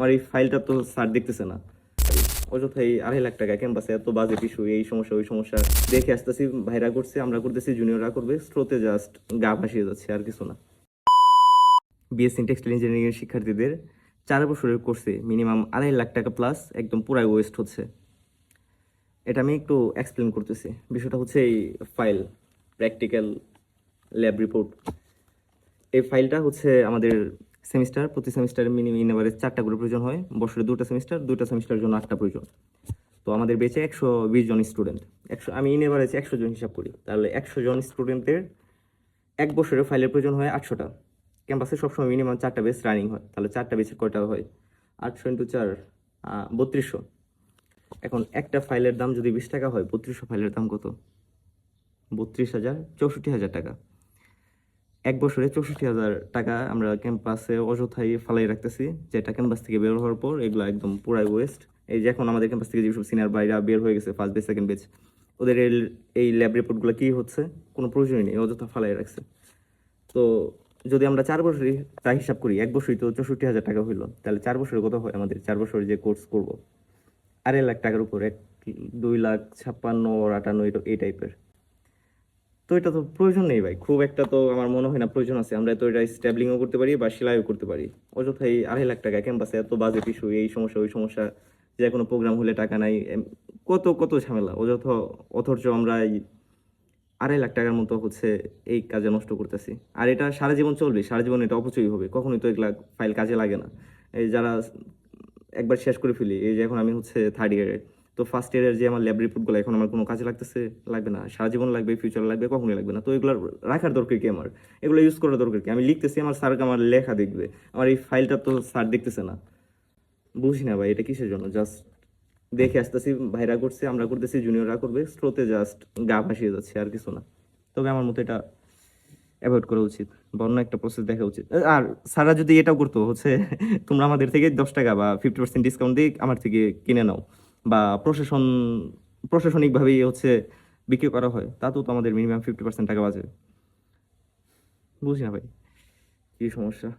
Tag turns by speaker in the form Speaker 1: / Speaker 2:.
Speaker 1: আমার এই ফাইলটা তো স্যার দেখতেছে না। অযথাই আড়াই লাখ টাকা ক্যাম্পাসে এত বাজেট ইস্যু এই সমস্যা, ওই সমস্যা। দেখে আসতেছি, ভাইরা করছে, আমরা করতেছি জুনিয়ররা করবে। স্রোতে জাস্ট গা ভাসিয়ে যাচ্ছে, আর কিছু না। বিএসসি টেক্সটাইল ইঞ্জিনিয়ারিং শিক্ষার্থীদের চার বছরের কোর্সে মিনিমাম আড়াই লাখ টাকা প্লাস একদম পুরাই ওয়েস্ট হচ্ছে। এটা আমি একটু এক্সপ্লেন করতেছি। বিষয়টা হচ্ছে এই ফাইল প্র্যাকটিক্যাল ল্যাব রিপোর্ট এই ফাইলটা হচ্ছে আমাদের সেমিস্টার, প্রতি সেমিস্টারে মিনিমাম এবারে চারটা করে প্রয়োজন হয়। বছরে দুটো সেমিস্টার দুটো সেমিস্টারের জন্য আটটা প্রয়োজন। তো আমাদের বেঁচে একশো বিশ জন স্টুডেন্ট একশো, আমি ইন এভারেজ একশো জন হিসাব করি। তাহলে একশো জন স্টুডেন্টের এক বছরের ফাইলের প্রয়োজন হয় আটশোটা। ক্যাম্পাসে সবসময় মিনিমাম চারটা বেস রানিং হয়। তাহলে চারটা বেসে কয়টা হয়? আটশো ইন্টু চার বত্রিশশো। এখন একটা ফাইলের দাম যদি বিশ টাকা হয়, বত্রিশশো ফাইলের দাম কত? বত্রিশ হাজার চৌষট্টি হাজার টাকা। এক বছরে চৌষট্টি হাজার টাকা আমরা ক্যাম্পাসে অযথাই ফালাই রাখতেছি। যেটা ক্যাম্পাস থেকে বের হওয়ার পর এগুলো একদম পুরাই ওয়েস্ট এই যে এখন আমাদের ক্যাম্পাস থেকে যেসব সিনিয়র বাইরা বের হয়ে গেছে ফার্স্ট বেচ সেকেন্ড বেচ ওদের এই- ল্যাব রিপোর্টগুলো কী হচ্ছে? কোনো প্রয়োজনই নেই, অযথা ফালাই রাখছে। তো যদি আমরা চার বছরই তা হিসাব করি, এক বছরই তো চৌষট্টি হাজার টাকা হইল। তাহলে চার বছরে কত হয় আমাদের? চার বছর যে কোর্স করব। আড়াই লাখ টাকার উপর এক, দুই লাখ ছাপ্পান্ন আটান্ন, এই টাইপের তো এটা তো প্রয়োজন নেই ভাই। খুব একটা তো আমার মনে হয় না প্রয়োজন আছে। আমরা তো এটা স্ট্যাবলিংও করতে পারি বা সেলাইও করতে পারি। অযথাই আড়াই লাখ টাকা ক্যাম্পাসে এত বাজেট ইস্যু এই সমস্যা, ওই সমস্যা, যে কোনো প্রোগ্রাম হলে টাকা নাই কত কত ঝামেলা। অযথা, অথচ আমরা এই আড়াই লাখ টাকার মতো হচ্ছে এই কাজে নষ্ট করতেছি। আর এটা সারা জীবন চলবে, সারা জীবন এটা অপচয় হবে। কখনোই তো এগুলা ফাইল কাজে লাগে না। এই যারা একবার শেষ করে ফেলি, এই যে এখন আমি হচ্ছে থার্ড ইয়ারে তো ফার্স্ট ইয়ারের যে আমার ল্যাব রিপোর্টগুলো এখন আমার কোনো কাজে লাগতেছে, লাগবে না। সারা জীবন লাগবে ফিউচার লাগবে, কখনোই লাগবে না। তো এগুলো রাখার দরকার কি আমার? এগুলো ইউজ করার দরকার কি? আমি লিখতেছি, আমার স্যারকে আমার লেখা দেখবে। আমার এই ফাইলটা তো স্যার দেখতেছে না। বুঝি না ভাই, এটা কিসের জন্য? জাস্ট দেখে আসতেছি, ভাইরা করছে, আমরা করতেছি জুনিয়ররা করবে। স্রোতে জাস্ট গা ভাসিয়ে যাচ্ছে, আর কিছু না। তবে আমার মতো এটা অ্যাভয়েড করা উচিত। বা একটা প্রসেস দেখা উচিত। আর সারা যদি এটাও করতো, হচ্ছে তোমরা আমাদের থেকে দশ টাকা বা ফিফটি পার্সেন্ট ডিসকাউন্ট দিয়ে আমার থেকে কিনে নাও। বা প্রশাসন, প্রশাসনিকভাবেই হচ্ছে বিক্রি করা হয় তাতেও তো আমাদের মিনিমাম ফিফটি পার্সেন্ট টাকা বাজে। বুঝি না ভাই, কী সমস্যা?